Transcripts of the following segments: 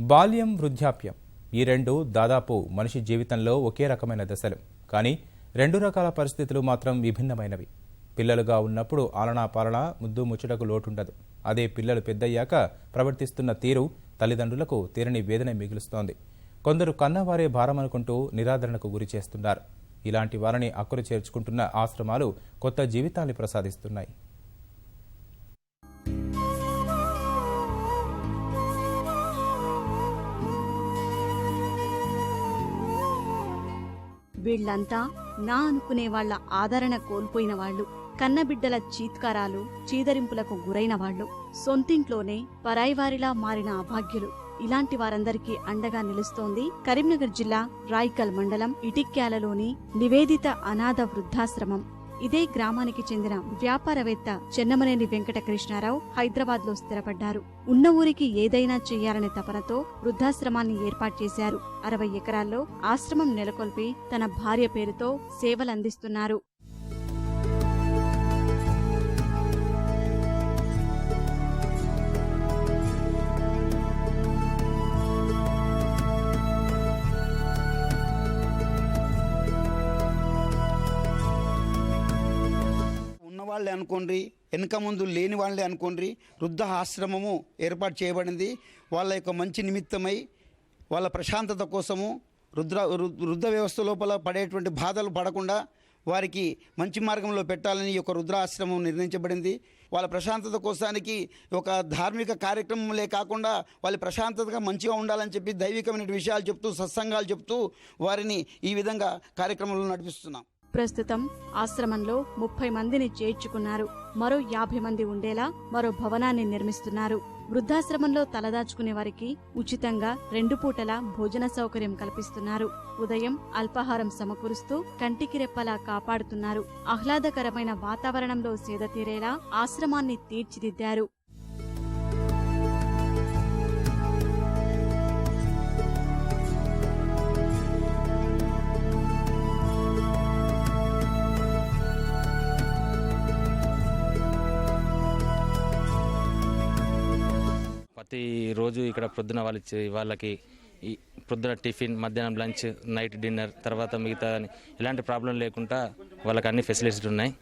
బాల్యం వృద్ధాప్యం. ఈ రెండు దాదాపు మనిషి జీవితంలో ఒకే రకమైన దశలు. కానీ రెండు రకాల పరిస్థితులు మాత్రం విభిన్నమైనవి. పిల్లలుగా ఉన్నప్పుడు ఆలనా పాలన ముద్దు ముచ్చటకు లోటుండదు. అదే పిల్లలు పెద్దయ్యాక ప్రవర్తిస్తున్న తీరు తల్లిదండ్రులకు తీరని వేదన మిగులుస్తోంది. కొందరు కన్నవారే భారమనుకుంటూ నిరాదరణకు గురి చేస్తున్నారు. ఇలాంటి వారిని అక్కురు చేర్చుకుంటున్న ఆశ్రమాలు కొత్త జీవితాన్ని ప్రసాదిస్తున్నాయి. వీళ్ళంతా నా అనుకునే వాళ్ళ ఆదరణ కోల్పోయిన వాళ్ళు కన్నబిడ్డల చీత్కారాలు చీదరింపులకు గురైన వాళ్ళు సొంతింట్లోనే పరాయివారిలా మారిన అభాగ్యులు. ఇలాంటి వారందరికీ అండగా నిలుస్తోంది కరీంనగర్ జిల్లా రాయికల్ మండలం ఇటిక్యాలలోని నివేదిత అనాథ వృద్ధాశ్రమం. ఇదే గ్రామానికి చెందిన వ్యాపారవేత్త చెన్నమనేని వెంకట కృష్ణారావు హైదరాబాద్లో స్థిరపడ్డారు. ఉన్న ఊరికి ఏదైనా చేయాలనే తపనతో వృద్ధాశ్రమాన్ని ఏర్పాటు చేశారు. అరవై ఎకరాల్లో ఆశ్రమం నెలకొల్పి తన భార్య పేరుతో సేవలందిస్తున్నారు. వాళ్ళే అనుకోండి వెనుక ముందు లేని వాళ్ళే అనుకోండి వృద్ధ ఆశ్రమము ఏర్పాటు చేయబడింది. వాళ్ళ యొక్క మంచి నిమిత్తమై వాళ్ళ ప్రశాంతత కోసము రుద్ర వృద్ధ వ్యవస్థ లోపల పడేటువంటి బాధలు పడకుండా వారికి మంచి మార్గంలో పెట్టాలని ఒక రుద్రాశ్రమం నిర్ణయించబడింది. వాళ్ళ ప్రశాంతత కోసానికి ఒక ధార్మిక కార్యక్రమంలే కాకుండా వాళ్ళ ప్రశాంతతగా మంచిగా ఉండాలని చెప్పి దైవికమైన విషయాలు చెప్తూ సత్సంగాలు చెప్తూ వారిని ఈ విధంగా కార్యక్రమంలో నడిపిస్తున్నాం. ప్రస్తుతం ఆశ్రమంలో ముప్పై మందిని చేర్చుకున్నారు. మరో యాభై మంది ఉండేలా మరో భవనాన్ని నిర్మిస్తున్నారు. వృద్ధాశ్రమంలో తలదాచుకునే వారికి ఉచితంగా రెండు పూటల భోజన సౌకర్యం కల్పిస్తున్నారు. ఉదయం అల్పాహారం సమకూరుస్తూ కంటికి రెప్పలా కాపాడుతున్నారు. ఆహ్లాదకరమైన వాతావరణంలో సేదతీరేలా ఆశ్రమాన్ని తీర్చిదిద్దారు. ప్రతి రోజు ఇక్కడ ప్రొద్దున వాళ్ళు ఇచ్చే- వాళ్ళకి ఈ ప్రొద్దున టిఫిన్ మధ్యాహ్నం లంచ్ నైట్ డిన్నర్ తర్వాత మిగతా అని ఎలాంటి ప్రాబ్లం లేకుండా వాళ్ళకి అన్ని ఫెసిలిటీస్ ఉన్నాయి.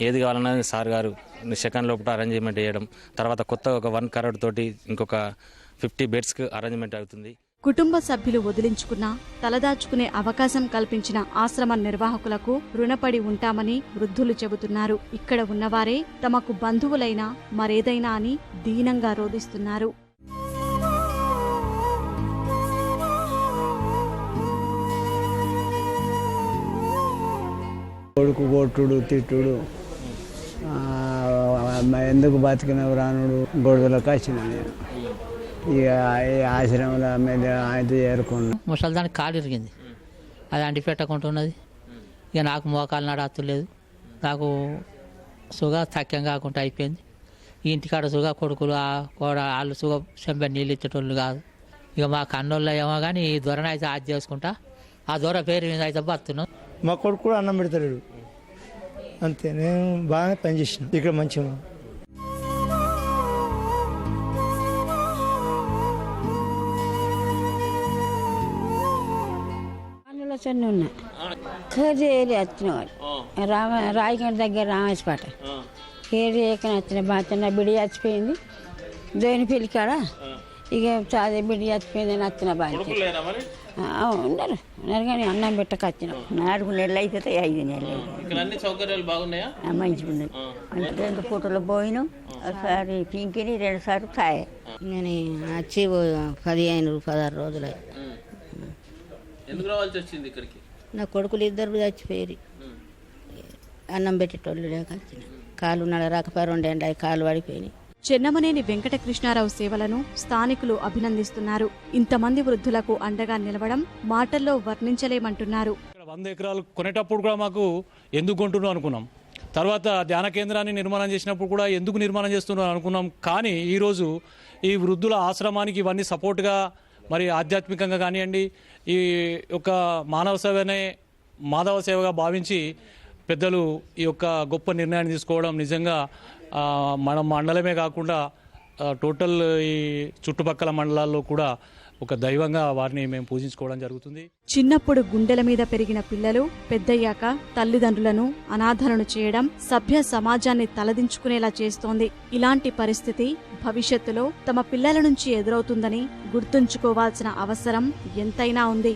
ఏది కావాలన్నా సార్ గారు సెకండ్ లోపల అరేంజ్మెంట్ చేయడం తర్వాత కొత్త ఒక వన్ కరోడ్ తోటి ఇంకొక ఫిఫ్టీ బెడ్స్కి అరేంజ్మెంట్ అవుతుంది. కుటుంబ సభ్యులు వదిలించుకున్నా తలదాచుకునే అవకాశం కల్పించిన ఆశ్రమ నిర్వాహకులకు రుణపడి ఉంటామని వృద్ధులు చెబుతున్నారు. ఇక్కడ ఉన్నవారే తమకు బంధువులైనా మరేదైనా అని దీనంగా రోధిస్తున్నారు. కొడుకు కొట్టుడు తిట్టుడు ఎందుకు బతికినవు రానుడు గొడవలకు వచ్చిన నేను. ఇక ఈ ఆశ్రమంలో మీద ఆయనతో చేరుకున్నా ముసలిదానికి కాలు ఇరిగింది. అది అంటి పెట్టకుంటున్నది ఇక నాకు మోకాలు నాడు అత్తులేదు నాకు సుగ తక్యం కాకుండా అయిపోయింది. ఇంటికాడ సుగ కొడుకులు ఆ కోడ వాళ్ళు సుగ చెంబ నీళ్ళు ఇచ్చేటోళ్ళు కాదు. ఇక మా కన్నోళ్ళు ఏమో కానీ ఈ దొరను అయితే ఆది చేసుకుంటా. ఆ దొర పేరు మీద అయితే బతున్నాం మా కొడుకు కూడా అన్నం పెడతాడు అంతే నేను బాగానే పనిచేసిన ఇక్కడ మంచిగా చిన్న ఉన్నా. కేజీ వచ్చినవాడు. రామ రాయగంట దగ్గర రామేశ్వట కేజీ ఎక్కడ వచ్చిన బాగా బిడి చచ్చిపోయింది. దోని పిలికాడ? ఇక అదే బిడి చచ్చిపోయింది అని వచ్చిన బాగా ఉన్నారు ఉన్నారు కానీ అన్నం పెట్టక వచ్చిన. నాలుగు నెలలు అయిపోతాయి ఐదు నెలలు ఇక్కడ అన్ని సౌకర్యాలు బాగున్నాయా? మంచిగా ఉన్నది అంటే రెండు పూటలు పోయినాం. ఒకసారి పింకిని రెండు సార్లు కాయ నేను వచ్చి పదిహేను పదహారు రోజులు. ఎందుకు రావాల్సి వచ్చింది ఇక్కడికి? నా కొడుకులు ఇద్దరు చచ్చిపోయి అన్నం పెట్టేటోళ్ళు లేక వచ్చిన. కాలు నడరాకపోయి రెండేళ్ళు అయి కాలు పడిపోయినాయి. చెన్నమనేని వెంకట కృష్ణారావు సేవలను స్థానికులు అభినందిస్తున్నారు. ఇంతమంది వృద్ధులకు అండగా నిలవడం మాటల్లో వర్ణించలేమంటున్నారు. ఇక్కడ వంద ఎకరాలు కొనేటప్పుడు కూడా మాకు ఎందుకు కొంటున్నాం అనుకున్నాం. తర్వాత ధ్యాన కేంద్రాన్ని నిర్మాణం చేసినప్పుడు కూడా ఎందుకు నిర్మాణం చేస్తున్నాం అనుకున్నాం. కానీ ఈరోజు ఈ వృద్ధుల ఆశ్రమానికి ఇవన్నీ సపోర్ట్గా మరి ఆధ్యాత్మికంగా కానివ్వండి ఈ యొక్క మానవ సేవనే మాధవ సేవగా భావించి పెద్దలు ఈ యొక్క గొప్ప నిర్ణయాన్ని తీసుకోవడం నిజంగా మన మండలమే కాకుండా టోటల్ ఈ చుట్టుపక్కల మండలాల్లో కూడా ఒక దైవంగా వారిని మేము పూజించుకోవడం జరుగుతుంది. చిన్నప్పుడు గుండెల మీద పెరిగిన పిల్లలు పెద్దయ్యాక తల్లిదండ్రులను అనాథలను చేయడం సభ్య సమాజాన్ని తలదించుకునేలా చేస్తోంది. ఇలాంటి పరిస్థితి భవిష్యత్తులో తమ పిల్లల నుంచి ఎదురవుతుందని గుర్తుంచుకోవాల్సిన అవసరం ఎంతైనా ఉంది.